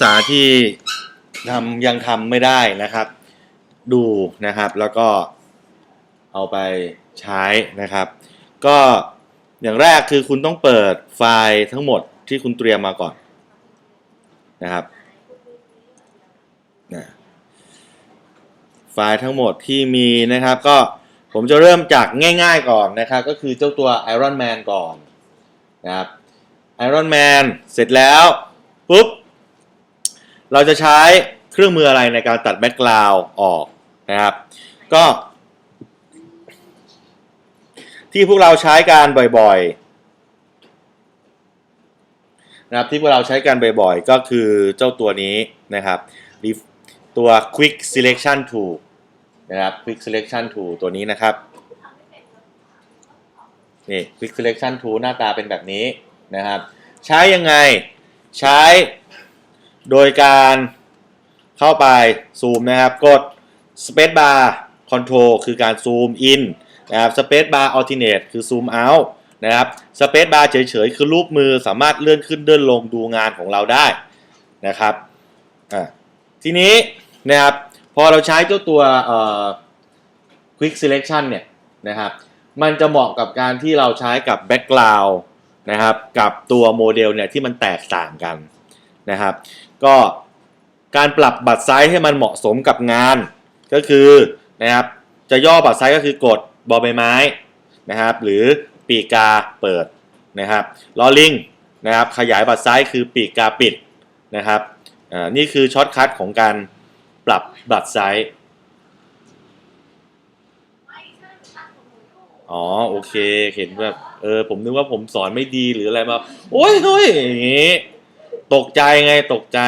ษาที่ทำยังทำไม่ได้นะครับ ดูนะครับแล้วก็เอาไปใช้นะครับ ก็อย่างแรกคือคุณต้องเปิดไฟล์ทั้งหมดที่คุณเตรียมมาก่อนนะครับนะไฟล์ทั้งหมดที่มีนะครับ ก็ผมจะเริ่มจากง่ายๆก่อนนะครับ ก็คือเจ้าตัว Iron Man ก่อนนะครับ Iron Man เสร็จแล้วปุ๊บ เราจะใช้เครื่องมืออะไรในการตัดแบ็กกราวด์ออกนะครับ ก็ ที่พวกเราใช้การบ่อยๆนะครับที่พวกเราใช้กันบ่อยๆ ก็คือเจ้าตัวนี้นะครับ ตัว Quick Selection Tool นะครับ Quick Selection Tool ตัวนี้นะครับนี่ Quick Selection Tool หน้าตาเป็นแบบนี้นะครับ ใช้ยังไงใช้ โดยการเข้าไปซูมนะครับ กด Space Bar Control คือการซูม in นนะครับ Space Bar Alternate คือซูม out นะครับ Space Bar เฉยๆ คือรูปมือสามารถเลื่อนขึ้นเลื่อนลงดูงานของเราได้นะครับอ่าทีนี้นะครับพอเราใช้เจ้าตัวเอ่อ Quick Selection เนี่ยนะครับมันจะเหมาะกับการที่เราใช้กับ Background นะครับกับตัวโมเดลเนี่ยที่มันแตกต่างกันนะครับ ก็การปรับบัตรไซส์ให้มันเหมาะสมกับงาน ก็คือนะครับจะย่อบัตรไซส์ก็คือกดบอใบไม้นะครับ หรือปีกาเปิดนะครับลอลิงนะครับขยายบัตรไซส์คือปีกกาปิดนะครับอ่านี่คือช็อตคัทของการปรับบัตรไซส์อ๋อโอเคเห็นแบบเออผมนึกว่าผมสอนไม่ดีหรืออะไรมาโอ้ยเฮ้ยอย่างงี้ ตกใจไงตกใจ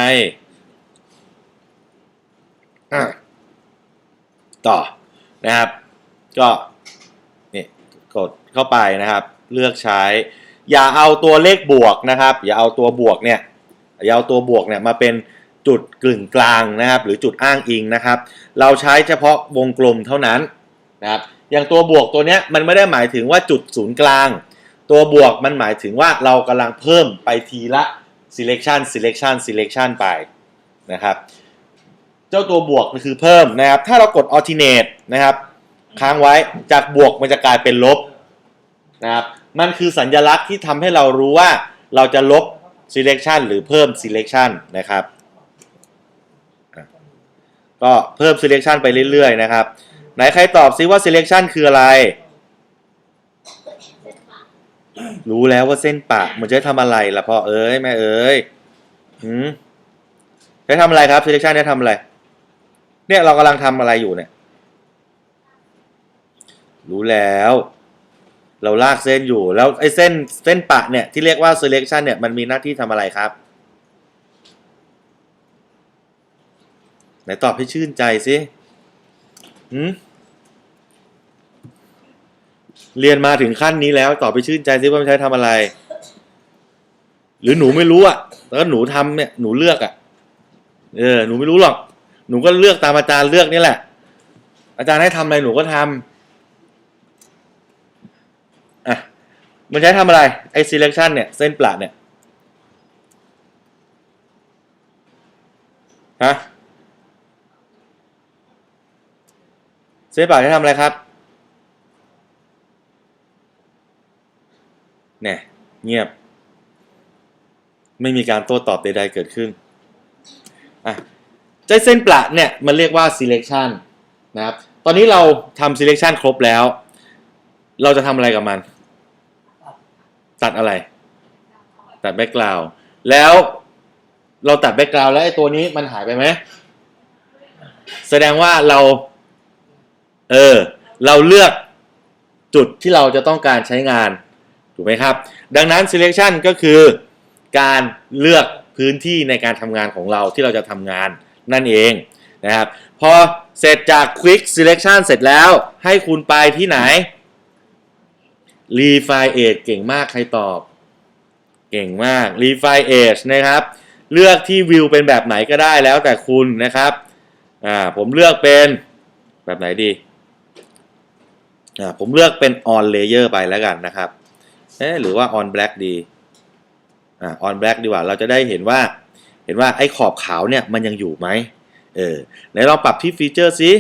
อะต่อนะครับ ก็นี่กดเข้าไปนะครับ เลือกใช้ อย่าเอาตัวเลขบวกนะครับ อย่าเอาตัวบวกเนี่ยอย่าเอาตัวบวกเนี่ยมาเป็นจุดกลึงกลางนะครับ หรือจุดอ้างอิงนะครับ เราใช้เฉพาะวงกลมเท่านั้นนะครับอย่างตัวบวกตัวเนี้ยมันไม่ได้หมายถึงว่าจุดศูนย์กลาง ตัวบวกมันหมายถึงว่าเรากำลังเพิ่มไปทีละ selection selection selection ไปนะครับ เจ้าตัวบวกคือเพิ่มนะครับ ถ้าเรากด alternate นะครับ ค้างไว้จากบวกมันจะกลายเป็นลบนะครับ มันคือสัญลักษณ์ที่ทำให้เรารู้ว่าเราจะลบ selection หรือเพิ่ม selection นะครับ ก็เพิ่ม selection ไปเรื่อยๆนะครับ ไหนใครตอบซิว่า selection คืออะไร รู้แล้วว่าเส้นปะมันจะทำอะไรล่ะพ่อเอ้ยแม่เอ้ยหืมจะทำอะไรครับ selection จะทำอะไร เนี่ยเรากำลังทำอะไรอยู่เนี่ย รู้แล้ว เราลากเส้นอยู่ แล้วไอ้เส้นเส้นปะเนี่ยที่เรียกว่า selection เนี่ยมันมีหน้าที่ทำอะไรครับไหนตอบให้ชื่นใจสิหืม เรียนมาถึงขั้นนี้แล้วต่อไปชื่นใจสิว่ามันใช้ทำอะไร หรือหนูไม่รู้อะแล้วหนูทำเนี่ยหนูเลือกอะ เออ หนูไม่รู้หรอก หนูก็เลือกตามอาจารย์เลือกนี่แหละ อาจารย์ให้ทำอะไรหนูก็ทำอะมันใช้ทำอะไรไอ้ selection เนี่ย เส้นปละเนี่ยฮะเส้นปละใช้ทำอะไรครับ เนี่ยเงียบ ไม่มีการโต้ตอบใดๆเกิดขึ้นอะใจเส้นประเนี่ยมันเรียกว่า selection นะครับ ตอนนี้เราทำ selection ครบแล้ว เราจะทำอะไรกับมัน ตัดอะไร ตัด background แล้วเราตัด background แล้วไอ้ตัวนี้มันหายไปไหม แสดงว่าเรา เออ เราเลือกจุดที่เราจะต้องการใช้งาน ถูกไหมครับ ดังนั้น selection ก็คือการเลือกพื้นที่ในการทำงานของเราที่เราจะทำงานนั่นเองนะครับ พอเสร็จจาก quick selection เสร็จแล้วให้คุณไปที่ไหน refine age เก่งมากใครตอบ เก่งมาก refine age นะครับ เลือกที่วิวเป็นแบบไหนก็ได้แล้วแต่คุณนะครับอ่าผมเลือกเป็นแบบไหนดีอ่าผมเลือกเป็น on layer ไปแล้วกันนะครับ เอ๊หรือว่า on black ดีอ่า on black ดีกว่า เราจะได้เห็นว่า เห็นว่าไอ้ขอบขาวเนี่ยมันยังอยู่ไหมเออไหนลองปรับที่ฟีเจอร์สิ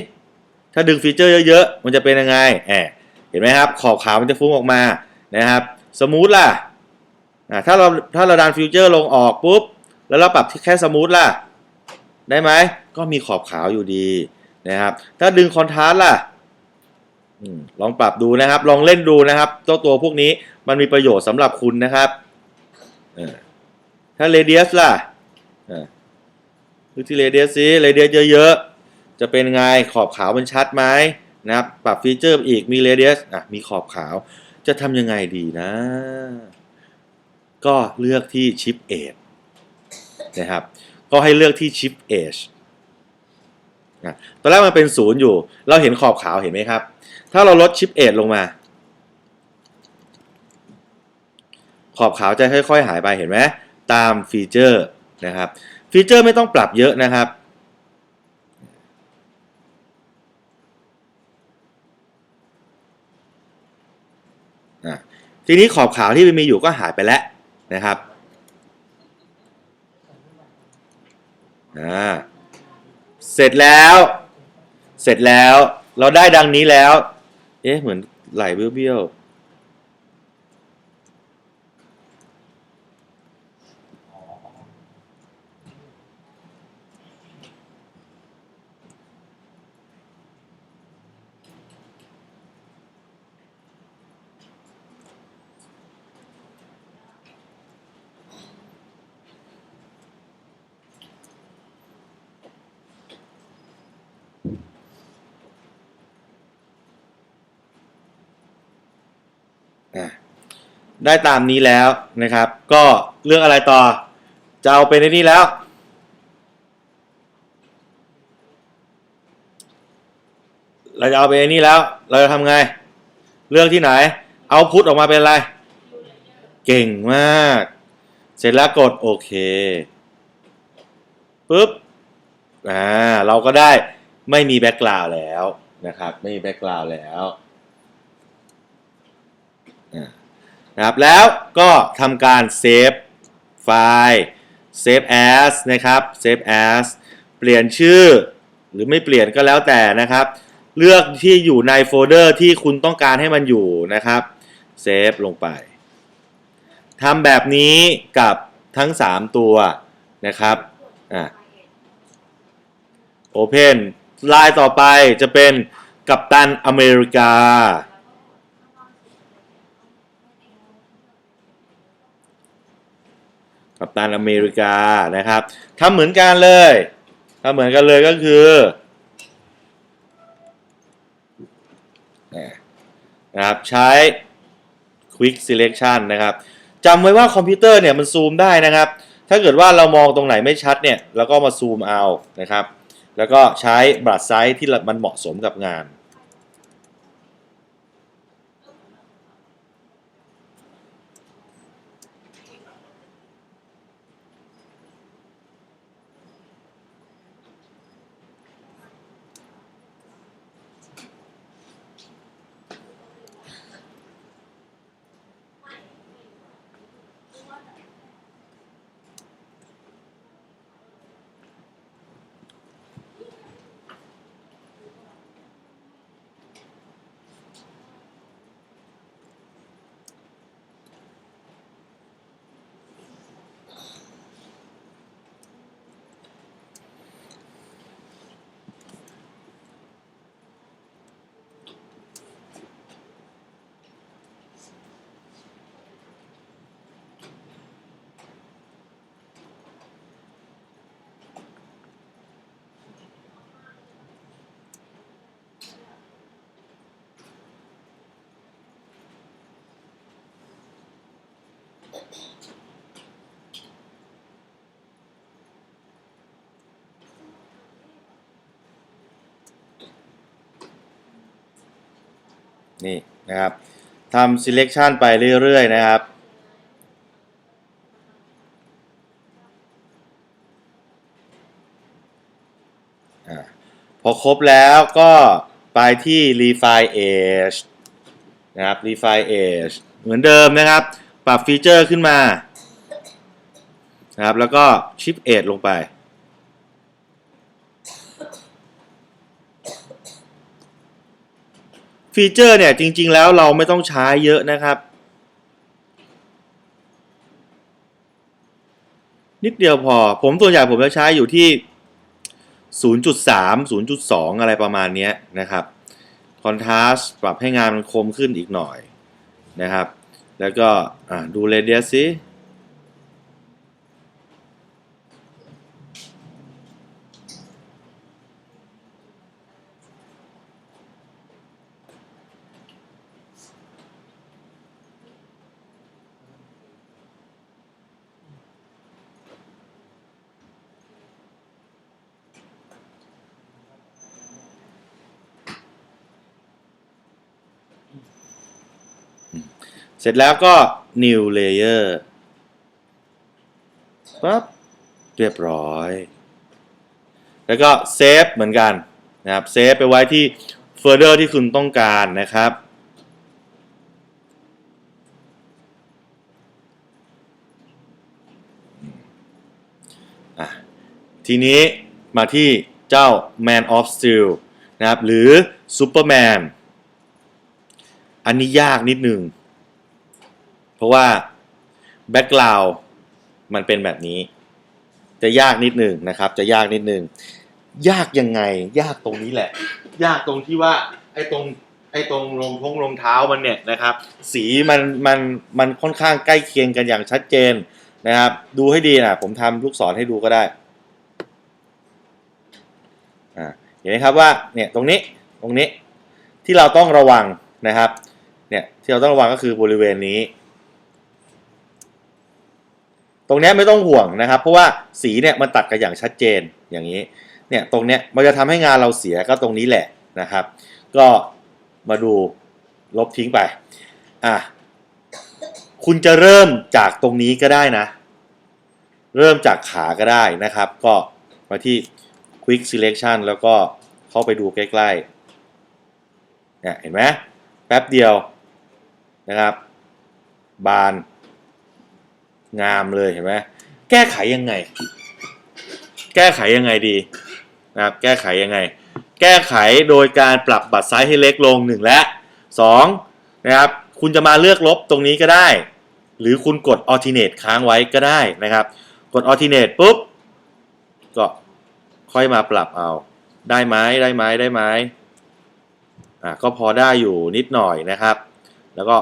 ถ้าดึงฟีเจอร์เยอะๆ มันจะเป็นยังไงแอบเห็นไหมครับ ขอบขาวมันจะฟุ้งออกมานะครับสมูทล่ะอ่าถ้าเราถ้าเราดันฟิวเจอร์ลงออกปุ๊บ แล้วเราปรับที่แค่สมูทล่ะ ได้ไหม ก็มีขอบขาวอยู่ดีนะครับ ถ้าดึงคอนทราสต์ล่ะลองปรับดูนะครับ ลองเล่นดูนะครับเจ้าตัวพวกนี้ มันมีประโยชน์สำหรับคุณนะครับถ้าเรเดียสล่ะดูที่เรเดียสสิเรเดียสเยอะๆ จะเป็นไงขอบขาวมันชัดไหมนะครับปรับฟีเจอร์อีกมีเรเดียสอะมีขอบขาวจะทำยังไงดีนะ ก็เลือกที่ชิปเอทนะครับ ก็ให้เลือกที่ชิปเอชนะตอนแรกมันเป็นศูนย์อยู่ เราเห็นขอบขาวเห็นไหมครับ ถ้าเราลดชิปเอทลงมา ขอบขาวจะค่อยๆหายไปเห็นไหมตามฟีเจอร์นะครับ ฟีเจอร์ไม่ต้องปรับเยอะนะครับทีนี้ขอบขาวที่มันมีอยู่ก็หายไปแล้วนะครับเสร็จแล้ว เสร็จแล้วเราได้ดังนี้แล้ว เอ๊ะเหมือนไหลเบี้ยวๆ ได้ตามนี้แล้วนะครับ ก็เรื่องอะไรต่อ จะเอาไปในนี้แล้ว เราจะเอาไปในนี้แล้ว เราจะทำไงเลือกที่ไหน เอาพุทออกมาเป็นอะไร เก่งมาก เสร็จแล้วกดโอเคปุ๊บอ่าเราก็ได้ไม่มีแบ็กกราวแล้วนะครับ ไม่มีแบ็กกราวแล้วอ่า นะครับแล้วก็ทำการเซฟไฟล์ save as นะครับ save as เปลี่ยนชื่อ หรือไม่เปลี่ยนก็แล้วแต่นะครับ เลือกที่อยู่ในโฟลเดอร์ที่คุณต้องการให้มันอยู่นะครับเซฟลงไปทำแบบนี้กับทั้ง 3 ตัวนะครับอะ Open ลายต่อไปจะเป็นกัปตันอเมริกา กัปตันอเมริกานะครับทำเหมือนกันเลยทำเหมือนกันเลยก็คือนะครับใช้ Quick Selection นะครับจำไว้ว่าคอมพิวเตอร์เนี่ยมันซูมได้นะครับ ถ้าเกิดว่าเรามองตรงไหนไม่ชัดเนี่ยเราก็มาซูมเอานะครับ แล้วก็ใช้บัตรไซส์ที่มันเหมาะสมกับงาน นี่นะครับทำ selection ไปเรื่อย ๆ นะครับอพอครบแล้วก็ไปที่ refine edge นะครับ refine edge เหมือนเดิมนะครับ ปรับฟีเจอร์ขึ้นมานะครับ แล้วก็ชิปเอทลงไป ฟีเจอร์เนี่ยจริง ๆ แล้วเราไม่ต้องใช้เยอะนะครับ นิดเดียวพอ ผมส่วนใหญ่ผมจะใช้อยู่ที่ 0.3 0.2 อะไรประมาณนี้นะครับคอนทราส์ปรับให้งานมันคมขึ้นอีกหน่อยนะครับ แล้วก็ดูเรเดียสสิ เสร็จแล้วก็ new layer ปั๊บเรียบร้อย แล้วก็เซฟเหมือนกันนะครับเซฟไปไว้ที่ folder ที่คุณต้องการนะครับทีนี้มาที่เจ้า Man of Steel นะครับ หรือ Superman อันนี้ยากนิดหนึ่ง เพราะว่า Background มันเป็นแบบนี้ จะยากนิดหนึ่งนะครับ จะยากนิดหนึ่งยากยังไง ยากตรงนี้แหละ ยากตรงที่ว่าไอ้ตรงไอ้ตรงรองทงรองเท้ามันเนี่ยนะครับ สีมันมันมันค่อนข้างใกล้เคียงกันอย่างชัดเจนนะครับ ดูให้ดีนะผมทำลูกศรให้ดูก็ได้อ่าเห็นไหมครับว่าเนี่ยตรงนี้ตรงนี้ที่เราต้องระวังนะครับเนี่ยที่เราต้องระวังก็คือบริเวณนี้ ตรงนี้ไม่ต้องห่วงนะครับ เพราะว่าสีเนี่ยมันตัดกันอย่างชัดเจนอย่างนี้เนี่ยตรงเนี้ยมันจะทำให้งานเราเสียก็ตรงนี้แหละนะครับ ก็มาดูลบทิ้งไปอะคุณจะเริ่มจากตรงนี้ก็ได้นะ เริ่มจากขาก็ได้นะครับ ก็มาที่ Quick Selection แล้วก็เข้าไปดูใกล้ๆเนี่ยเห็นไหมแป๊บเดียวนะครับ บาน งามเลยเห็นไหมแก้ไขยังไง แก้ไขยังไงดีนะครับแก้ไขยังไง แก้ไขโดยการปรับบัตรไซส์ให้เล็กลงหนึ่งและสองนะครับคุณจะมาเลือกลบตรงนี้ก็ได้ หรือคุณกด alternate ค้างไว้ก็ได้นะครับ กด alternate ปุ๊บก็ค่อยมาปรับเอา ได้ไหมได้ไหมได้ไหมอะก็พอได้อยู่นิดหน่อยนะครับ แล้วก็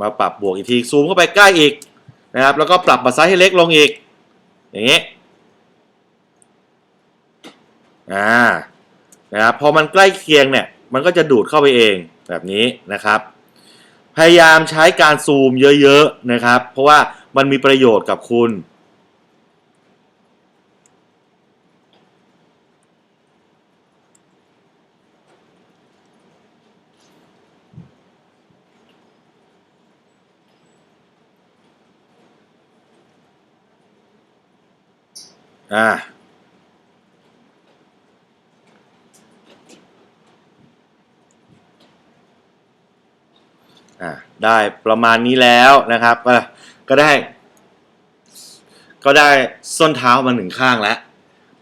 มาปรับบวกอีกทีซูมเข้าไปใกล้อีก นะครับ แล้วก็ปรับบัตรไซส์ให้เล็กลงอีก อย่างนี้อ่านะครับพอมันใกล้เคียงเนี่ย มันก็จะดูดเข้าไปเองแบบนี้นะครับ พยายามใช้การซูมเยอะๆนะครับ เพราะว่ามันมีประโยชน์กับคุณ อ่าอ่าได้ประมาณนี้แล้วนะครับก็ก็ได้ ก็ได้ส้นเท้ามาหนึ่งข้างแล้ว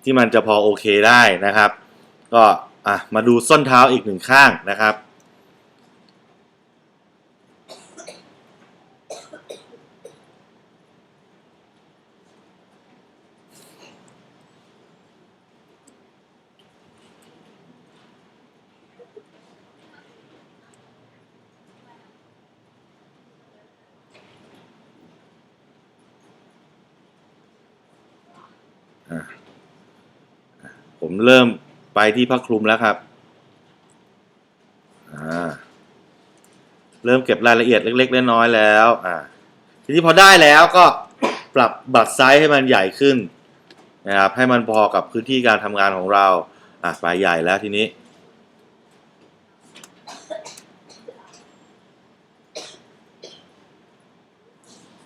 ที่มันจะพอโอเคได้นะครับ ก็อะมาดูส้นเท้าอีกหนึ่งข้างนะครับ ผมเริ่มไปที่ผ้าคลุมแล้วครับ เริ่มเก็บรายละเอียดเล็กๆน้อยๆแล้ว อ่า ทีนี้พอได้แล้วก็ปรับบัตรไซส์ให้มันใหญ่ขึ้นนะครับ ให้มันพอกับพื้นที่การทำงานของเรา อะปลายใหญ่แล้วทีนี้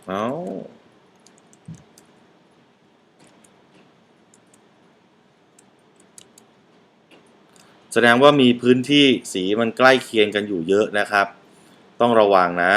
เอา แสดงว่ามีพื้นที่สีมันใกล้เคียงกันอยู่เยอะนะครับ ต้องระวังนะ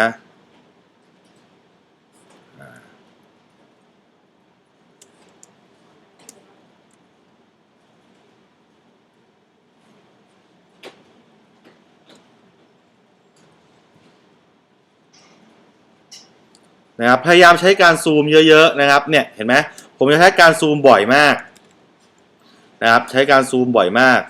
นะครับ พยายามใช้การซูมเยอะๆนะครับ เนี่ยเห็นไหมผมจะใช้การซูมบ่อยมาก นะครับ ใช้การซูมบ่อยมาก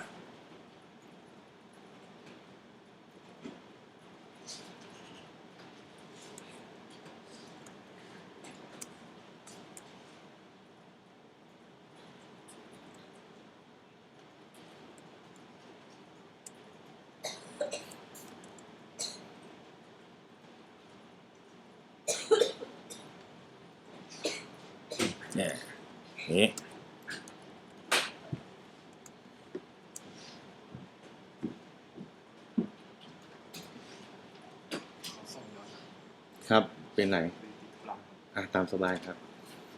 ครับเป็นไหนอะตามสบายครับ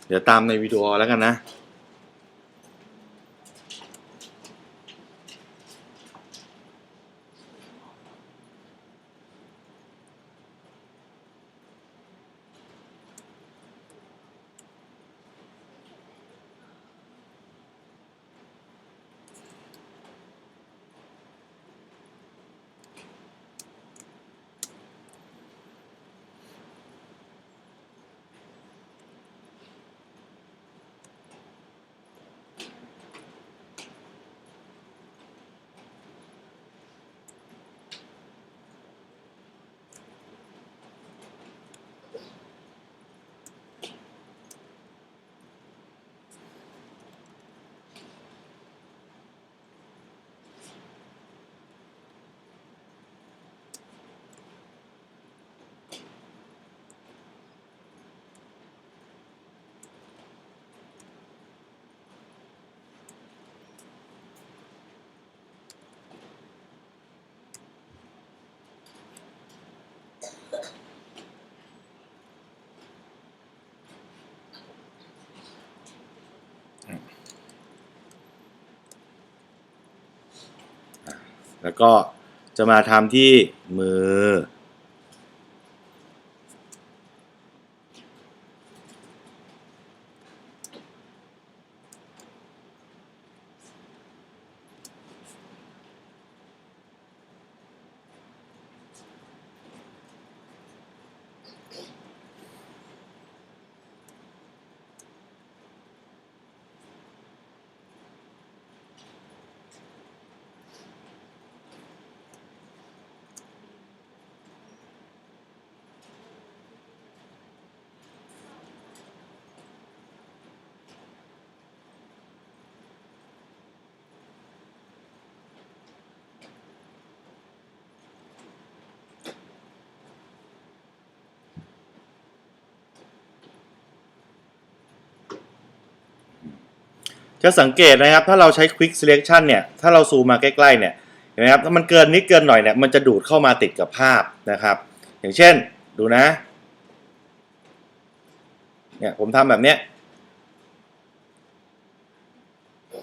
เดี๋ยวตามในวิดีโอแล้วกันนะ แล้วก็จะมาทำที่มือ จะสังเกตนะครับ ถ้าเราใช้ Quick Selection เนี่ย ถ้าเราซูมมาใกล้ๆเนี่ยเห็นไหมครับถ้ามันเกินนิดเกินหน่อยเนี่ยมันจะดูดเข้ามาติดกับภาพนะครับ อย่างเช่นดูนะเนี่ยผมทำแบบเนี้ย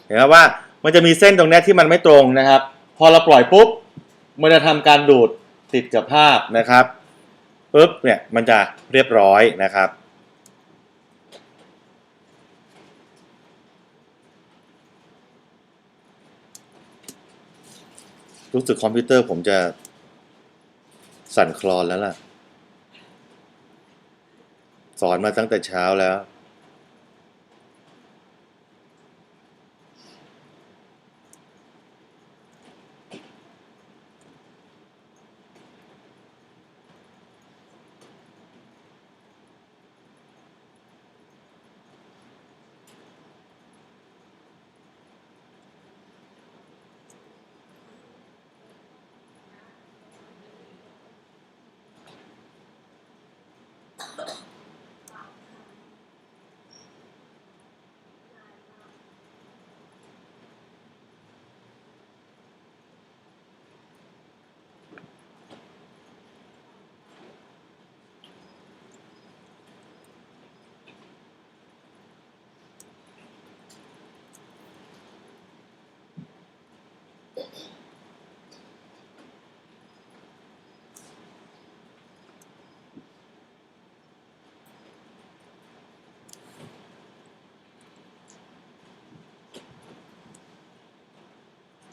เห็นไหมว่ามันจะมีเส้นตรงนี้ที่มันไม่ตรงนะครับ พอเราปล่อยปุ๊บมันจะทำการดูดติดกับภาพนะครับปุ๊บเนี่ยมันจะเรียบร้อยนะครับ รู้สึกคอมพิวเตอร์ผมจะสั่นคลอนแล้วล่ะ สอนมาตั้งแต่เช้าแล้ว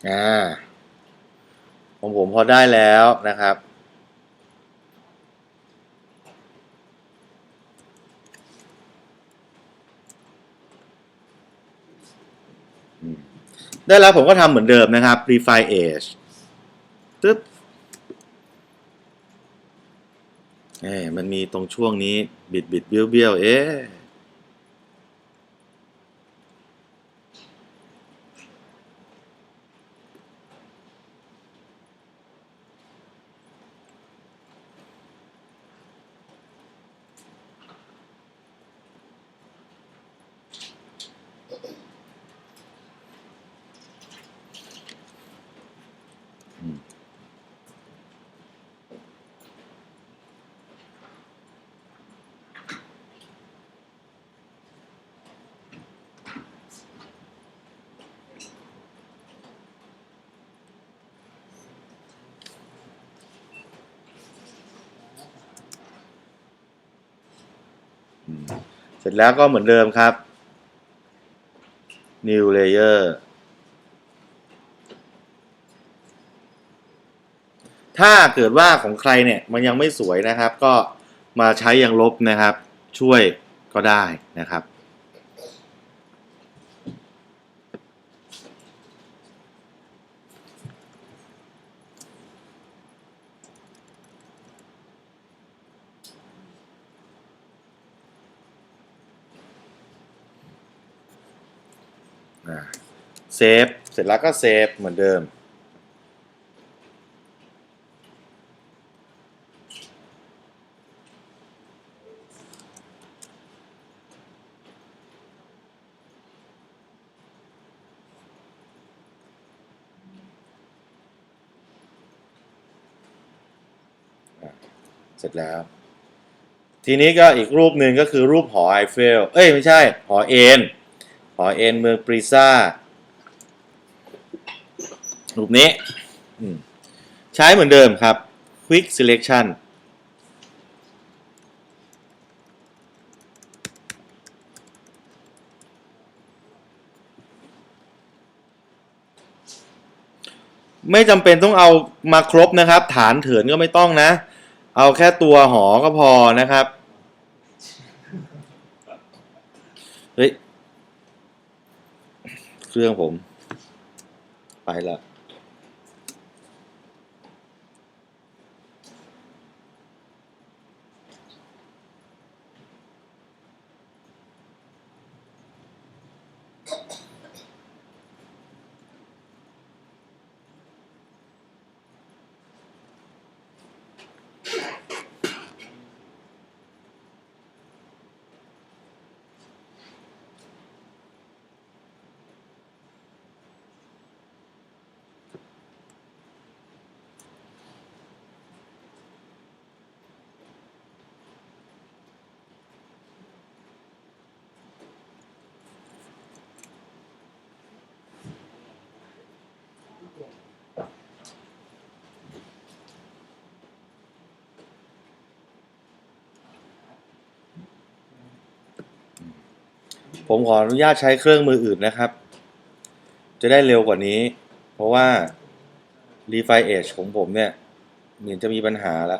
อ่าของผมพอได้แล้วนะครับ ได้แล้วผมก็ทำเหมือนเดิมนะครับ refine age ตึ๊บเอ้มันมีตรงช่วงนี้บิดบิดเบี้ยวเบี้ยวเอ๊ะ เสร็จแล้วก็เหมือนเดิมครับ new layer ถ้าเกิดว่าของใครเนี่ยมันยังไม่สวยนะครับ ก็มาใช้ยังลบนะครับ ช่วยก็ได้นะครับ เซฟ เสร็จแล้วก็เซฟเหมือนเดิม เสร็จแล้ว ทีนี้ก็อีกรูปหนึ่งก็คือรูปหอไอเฟล เอ้ย ไม่ใช่ หอเอ็น อเอ็นเมืองปรีซ่ารูปนี้ใช้เหมือนเดิมครับ Quick Selection ไม่จำเป็นต้องเอามาครบนะครับ ฐานเถือนก็ไม่ต้องนะ เอาแค่ตัวหอก็พอนะครับ เฮ้ย เครื่องผม ไปละ ผมขออนุญาตใช้เครื่องมืออื่นนะครับ จะได้เร็วกว่านี้ เพราะว่า Refine Edge ของผมเนี่ยเหมือนจะมีปัญหาละ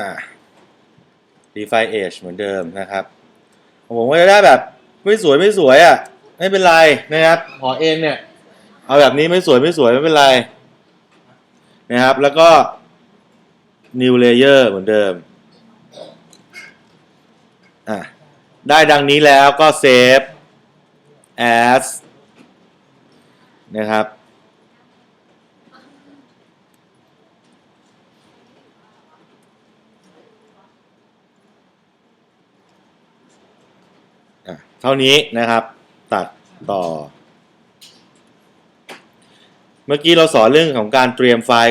อ่า Refine Edge เหมือนเดิมนะครับของผมก็จะได้แบบไม่สวยไม่สวยอะ ไม่เป็นไรนะครับหอเอ็นเนี่ย เอาแบบนี้ไม่สวยไม่สวยไม่เป็นไร นะครับ แล้วก็ new layer เหมือนเดิม อะ ได้ดังนี้แล้วก็ save as นะครับ เท่านี้นะครับ ตัดต่อ เมื่อกี้เราสอนเรื่องของการเตรียมไฟล์